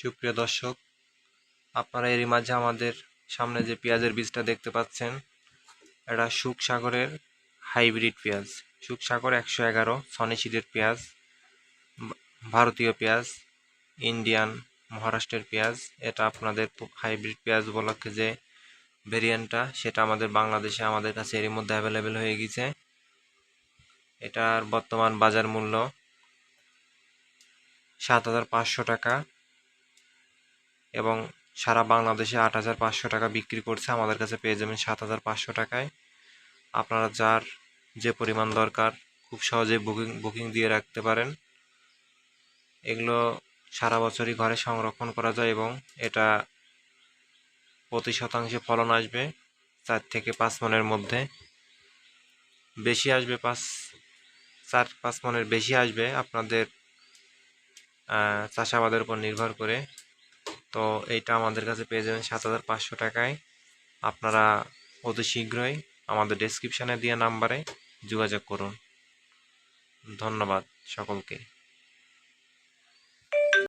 সুপ্রিয় দর্শক, আপনারা এরই মাঝে আমাদের সামনে যে পেঁয়াজের বীজটা দেখতে পাচ্ছেন, এটা সুখসাগরের হাইব্রিড পেঁয়াজ। সুখসাগর একশো এগারো, সনি সিডের পেঁয়াজ, ভারতীয় পেঁয়াজ, ইন্ডিয়ান মহারাষ্ট্রের পেঁয়াজ, এটা আপনাদের হাইব্রিড পেঁয়াজ বলাকে যে ভেরিয়েন্টটা, সেটা আমাদের বাংলাদেশে আমাদের কাছে এরই মধ্যে অ্যাভেলেবেল হয়ে গেছে। এটার বর্তমান বাজার মূল্য সাত হাজার পাঁচশো টাকা। এবং সারা বাংলাদেশে আট হাজার পাঁচশো টাকা বিক্রি করছে। আমাদের কাছে পেয়ে যাবেন সাত হাজার পাঁচশো টাকায়। আপনারা যার যে পরিমাণ দরকার খুব সহজে বুকিং বুকিং দিয়ে রাখতে পারেন। এগুলো সারা বছরই ঘরে সংরক্ষণ করা যায় এবং এটা প্রতি শতাংশে ফলন আসবে চার থেকে পাঁচ মনের মধ্যে। বেশি আসবে পাঁচ, চার, পাঁচ মনের বেশি আসবে আপনাদের চাষাবাদের উপর নির্ভর করে। তো এইটা আমাদের কাছে পেয়ে যাবেন সাত হাজার পাঁচশো টাকায়। আপনারা অতি শীঘ্রই আমাদের ডেসক্রিপশানে দেওয়া নাম্বারে যোগাযোগ করুন। ধন্যবাদ সকলকে।